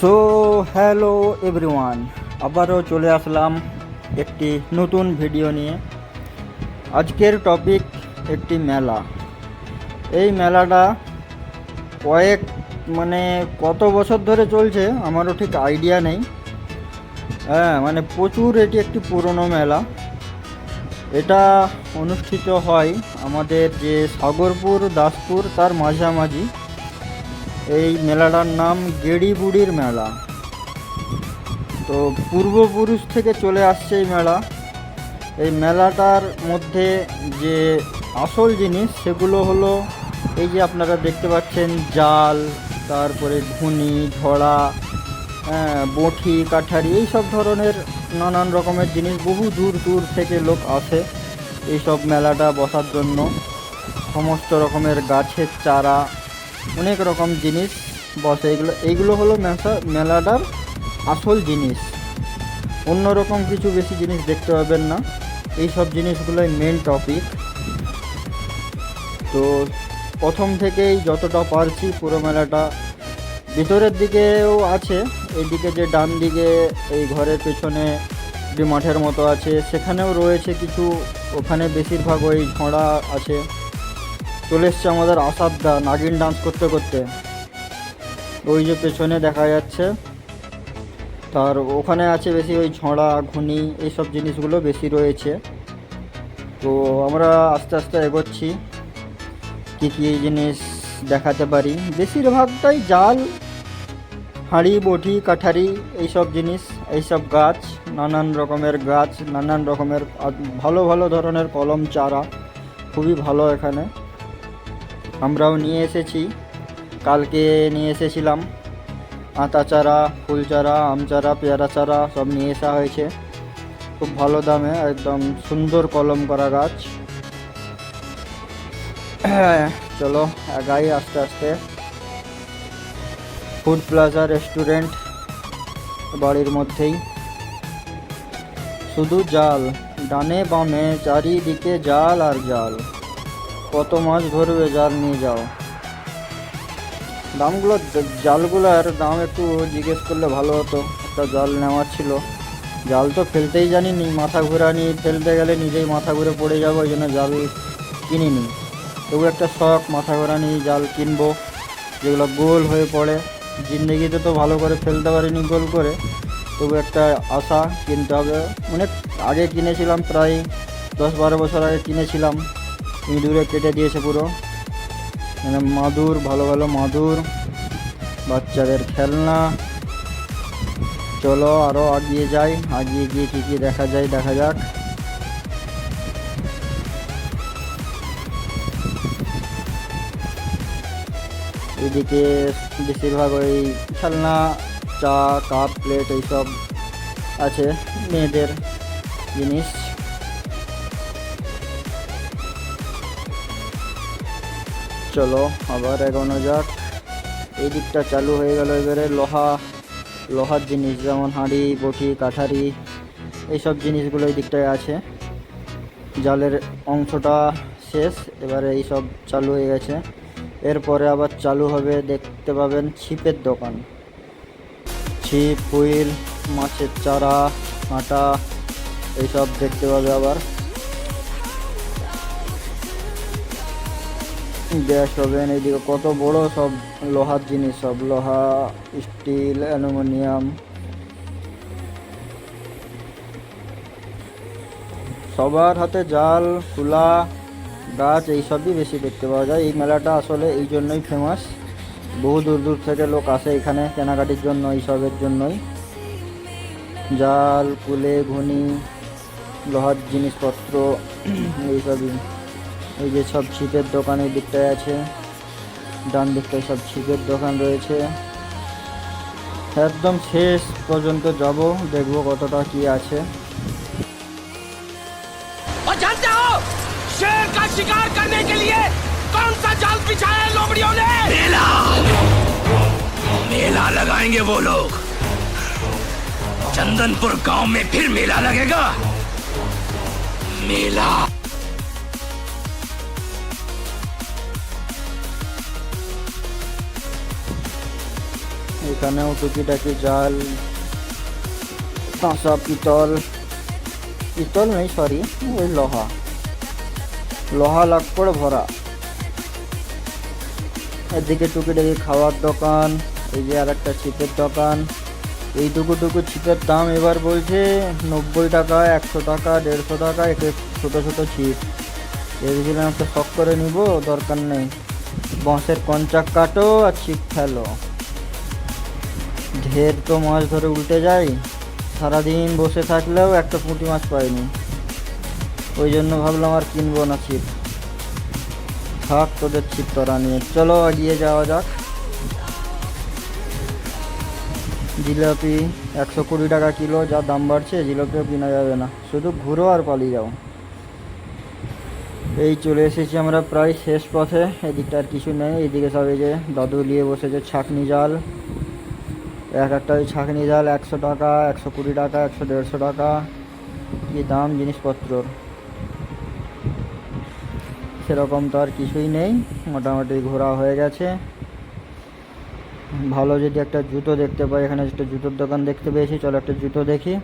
So hello everyone আবারও চলে আসলাম একটি নতুন ভিডিও নিয়ে। আজকের টপিক একটি মেলা। এই মেলাটা কয়েক মানে কত বছর ধরে চলছে আমারও ঠিক আইডিয়া নেই। হ্যাঁ মানে প্রচুর এটি একটি পুরনো মেলা। এটা অনুষ্ঠিত হয় আমাদের যে সাগরপুর, দাসপুর তার মাঝামাঝি। এই মেলাটার নাম গেড়ি বুড়ির মেলা। তো পূর্বপুরুষ থেকে চলে আসছে এই মেলা। এই মেলাটার মধ্যে যে আসল জিনিস সেগুলো হলো এই যে আপনারা দেখতে পাচ্ছেন জাল তারপরে ঘুনি ঝড়া হ্যাঁ, বঁটি কাঠারি এই সব ধরনের নানান রকমের জিনিস বহু দূর দূর থেকে লোক আসে এইসব মেলাটা বসার জন্য। সমস্ত রকমের গাছের চারা অনেক রকম জিনিস, বসে এগুলো এইগুলো হলো মেসা- মেলাটার আসল জিনিস। অন্য রকম কিছু বেশি জিনিস দেখতে পাবেন না। এই সব জিনিসগুলোই মেন টপিক তো প্রথম থেকেই যতটা পারছি পুরো মেলাটা। ভিতরের দিকেও আছে, এইদিকে যে ডান দিকে, এই ঘরের পেছনে যে মাঠের মতো আছে, সেখানেও রয়েছে কিছু, ওখানে বেশিরভাগ ওই ঝোড়া আছে। চলে এসছে আমাদের আসাদদা, নাগিন ডান্স করতে করতে। ওই যে পেছনে দেখা যাচ্ছে, তার ওখানে আছে বেশি ওই ঝোড়া, ঘুনি, এইসব জিনিসগুলো বেশি রয়েছে। তো আমরা আস্তে আস্তে এগোচ্ছি, কী কী জিনিস দেখাতে পারি। বেশিরভাগটাই জাল, হাঁড়ি, বটি, কাঠারি, এইসব জিনিস, এইসব গাছ, নানান রকমের গাছ, নানান রকমের ভালো ভালো ধরনের কলম চারা, খুবই ভালো এখানে। আমরাও নিয়ে এসেছি। কালকে নিয়ে এসেছিলাম। আতা চারা, ফুল চারা, আম চারা, পেয়ারা চারা সব নিয়ে আসা হয়েছে। খুব ভালো দামে, একদম সুন্দর কলম করা গাছ। চলো, আগাই আস্তে আস্তে। ফুড প্লাজা রেস্টুরেন্ট বাড়ির মধ্যেই। শুধু জাল, ডানে বামে, চারিদিকে জাল আর জাল। কত মাছ ধরবে জাল নিয়ে যাও। দামগুলো, জালগুলোর দাম একটু জিজ্ঞেস করলে ভালো হতো। একটা জাল নেওয়ার ছিল। জাল তো ফেলতেই জানিনি, মাথা ঘুরানি, ফেলতে গেলে নিজেই মাথা ঘুরে পড়ে যাব, ওই জন্য জাল কিনিনি। তবু একটা শখ, মাথা ঘোরানি, জাল কিনবো, যেগুলো গোল হয়ে পড়ে। জিন্দগিতে তো ভালো করে ফেলতে পারিনি গোল করে। তবু একটা আশা কিনতে হবে। অনেক আগে কিনেছিলাম প্রায় দশ বারো বছর আগে কিনেছিলাম। ইঁদুরে কেটে দিয়েছে পুরো। মানে মাদুর, ভালো ভালো মাদুর। বাচ্চাদের খেলনা। চলো আরও আগিয়ে যাই। আগিয়ে গিয়ে কী কী দেখা যায়, দেখা যাক। এদিকে বেশিরভাগ ওই খেলনা, চা, কাপ, প্লেট, এইসব আছে। মেয়েদের জিনিস। চলো, আবার এগোনো যাক। এই দিকটা চালু হয়ে গেল এবারে, লোহা, লোহার জিনিস, যেমন হাঁড়ি, বটি, কাঠারি, এইসব জিনিসগুলো এই দিকটায় আছে। জালের অংশটা শেষ, এবারে এইসব চালু হয়ে গেছে। এরপরে আবার চালু হবে, দেখতে পাবেন ছিপের দোকান। ছিপ, হুইল, মাছের চারা কাঁটা এইসব দেখতে পাবে আবার। গ্যাস ওভেন এইদিকে কত বড় সব লোহার জিনিস, সব লোহা, স্টিল, অ্যালুমিনিয়াম। সবার হাতে জাল, তুলা, গাছ, এইসবই বেশি দেখতে পাওয়া যায়। এই মেলাটা আসলে এই জন্যই ফেমাস বহু দূর দূর থেকে লোক আসে এখানে কেনাকাটির জন্য, এইসবের জন্যই। জাল, কুলে, ঘুনি, লোহার জিনিসপত্র, এইসবই। এই যে সব ছিপের দোকান এই দিকটায় আছে ডান দিকটায় সব ছিপের দোকান রয়েছে একদম শেষ পর্যন্ত যাব দেখবো কতটা কি আছে और जानते हो शेर का शिकार करने के लिए कौन सा जाल बिछाया है लोमड़ियों ने मेला मेला लगाएंगे वो लोग चंदनपुर गांव में फिर मेला लगेगा मेला এখানেও টুকিটাকি জাল কাঁসা পিতল পিতল নেই সরি ওই লোহা। লোহা লাগ করে ভরা। এদিকে টুকিটাকি খাওয়ার দোকান, এই যে আর একটা ছিপের দোকান। এই টুকু টুকু ছিপের দাম এবার বলছে নব্বই টাকা, একশো টাকা, দেড়শো টাকা এতে ছোটো ছোটো ছিপ। ভেবেছিলাম একটা শখ করে নিব, দরকার নেই। বাঁশের কঞ্চাক কাটো আর ছিপ ফেলো। ঢের তো মাছ ধরে উল্টে যায়। সারাদিন বসে থাকলেও একটা পুঁটি মাছ পাইনি। ওই জন্য ভাবলাম আর কিনবো না ছিপ। থাক, তোদের ছিপ তোরা নিয়ে। চলো এগিয়ে যাওয়া যাক। জিলাপি একশো কুড়ি টাকা কিলো, যা দাম বাড়ছে, জিলাপিও কিনা যাবে না। শুধু ঘুরো আর পালিয়ে যাও। এই চলে এসেছি আমরা প্রায় শেষ পথে। এদিকটা আর কিছু নেই। এদিকে সব এই যে দাদু নিয়ে বসেছে ছাকনি জাল। এক একটা ওই ছাঁকনি জাল একশো টাকা, একশো কুড়ি টাকা, একশো দেড়শো টাকা, কী দাম জিনিসপত্রর সেরকম তো আর কিছুই নেই, মোটামুটি ঘোরা হয়ে গেছে। ভালো যদি একটা জুতো দেখতে পাই, এখানে একটা জুতোর দোকান দেখতে পেয়েছি, চলো একটা জুতো দেখি।